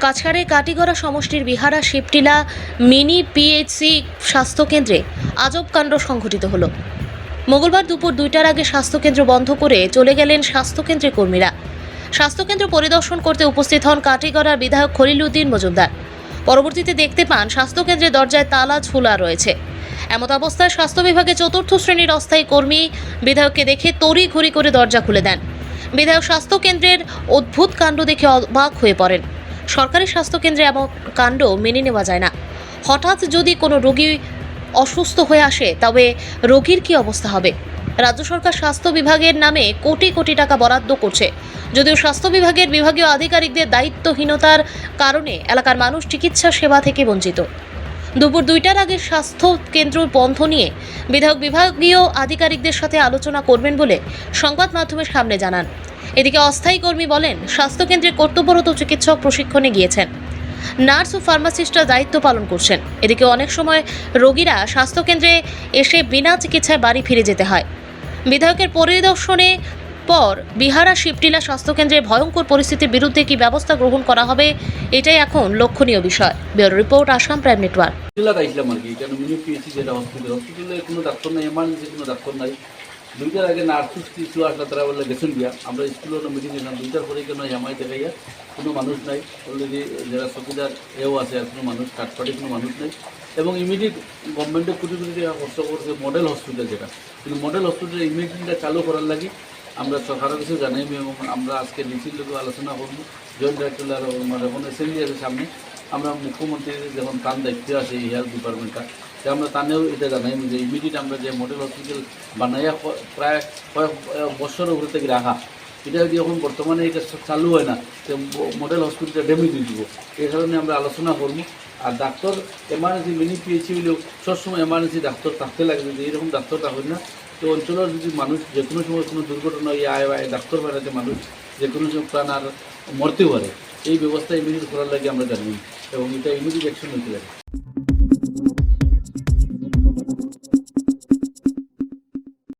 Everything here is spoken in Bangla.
কাছাড়ে কাটিগড়া সমষ্টির বিহারা, শিবটিলা, মিনি পিএইচসি স্বাস্থ্যকেন্দ্রে আজব কাণ্ড সংঘটিত হলো। মঙ্গলবার দুপুর দুইটার আগে স্বাস্থ্যকেন্দ্র বন্ধ করে চলে গেলেন স্বাস্থ্যকেন্দ্রের কর্মীরা। স্বাস্থ্যকেন্দ্র পরিদর্শন করতে উপস্থিত হন কাটিগড়ার বিধায়ক খলিল উদ্দিন মজুমদার। পরবর্তীতে দেখতে পান, স্বাস্থ্যকেন্দ্রের দরজায় তালা ঝুলা রয়েছে। এমত অবস্থায় স্বাস্থ্য বিভাগে চতুর্থ শ্রেণির অস্থায়ী কর্মী বিধায়ককে দেখে তড়ি ঘড়ি করে দরজা খুলে দেন। বিধায়ক স্বাস্থ্যকেন্দ্রের অদ্ভুত কাণ্ড দেখে অবাক হয়ে পড়েন। সরকারি স্বাস্থ্যকেন্দ্রে এমন কাণ্ড মেনে নেওয়া যায় না। হঠাৎ যদি কোনো রোগী অসুস্থ হয়ে আসে, তবে রোগীর কি অবস্থা হবে? রাজ্য সরকার স্বাস্থ্য বিভাগের নামে কোটি কোটি টাকা বরাদ্দ করছে। যদিও স্বাস্থ্য বিভাগের বিভাগীয় আধিকারিকদের দায়িত্বহীনতার কারণে এলাকার মানুষ চিকিৎসা সেবা থেকে বঞ্চিত। দুপুর দুইটার আগে স্বাস্থ্য কেন্দ্র বন্ধ নিয়ে বিধায়ক বিভাগীয় আধিকারিকদের সাথে আলোচনা করবেন বলে সংবাদ মাধ্যমের সামনে জানান। এদিকে অস্থায়ী কর্মী বলেন স্বাস্থ্যকেন্দ্রে কর্তব্যরত চিকিৎসক প্রশিক্ষণে গিয়েছেন। নার্স ও ফার্মাসিস্টরা দায়িত্ব পালন করছেন। এদিকে অনেক সময় রোগীরা স্বাস্থ্যকেন্দ্রে এসে বিনা চিকিৎসায় বাড়ি ফিরে যেতে হয়। বিধায়কের পরিদর্শনে পর বিহারা শিবটিলা স্বাস্থ্যকেন্দ্রে ভয়ঙ্কর পরিস্থিতির বিরুদ্ধে কি ব্যবস্থা গ্রহণ করা হবে, এটাই এখন লক্ষণীয় বিষয়। Bureau report, Assam prime network. জেলাতে আইছিলাম আর কি, কেন মিনি পিএসসি যেটা হসপিটাল, হসপিটালে কোনো ডাক্তার নাই এমার্জেন্সি কোনো ডাক্তার নাই। দুইটার আগে নার্স কিছু আসলে তারা বলে গেছেন গিয়া। আমরা স্কুলের মিটিং নিলাম। দুইটার পরে কেন জামাই দেখাইয়া কোনো মানুষ নাই। অলরেডি যারা চকিদার এও আছে আর কোনো মানুষ কাঠপাটি কোনো মানুষ নাই। এবং ইমিডিয়েট গভর্নমেন্টে কোটি কোটি টাকা খরচ করছে মডেল হসপিটাল যেটা। কিন্তু মডেল হসপিটাল ইমিডিয়েটটা চালু করার লাগে আমরা সরকারের কিছু জানাইবি এবং আমরা আজকে মিছিল লোক আলোচনা করব। জয়েন্ট ডাইরেক্টর আর আমার এখন এসএমডি আছে সামনে। আমরা মুখ্যমন্ত্রীর যখন তার দায়িত্ব আছে এই হেলথ ডিপার্টমেন্টটা তো আমরা তানেও এটা জানাই, যে ইমিডিয়েট আমরা যে মডেল হসপিটাল বানাইয়া প্রায় কয়েক বছর উপরে থেকে রাখা। এটা যদি এখন বর্তমানে এটা চালু হয় না, তো মডেল হসপিটালটা ড্যামেজ হয়ে যাব। এই কারণে আমরা আলোচনা করব। আর ডাক্তার এমার্জেন্সি মিনি পিএইচি হলেও সবসময় এমার্জেন্সি ডাক্তার থাকতে লাগবে যদি এরকম ডাক্তার থাকেন না, তো অঞ্চলের যদি মানুষ, যে কোনো সময় কোনো দুর্ঘটনা ইয়ে আয় আয় ডাক্তার বাড়াতে মানুষ, যে কোনো সময় প্রাণ আর মরতেও পারে, এই ব্যবস্থা ইমিডিয়েট করার লাগে আমরা জানি। এবং এটা ইমিডিয়েট অ্যাকশন নিতে লাগে।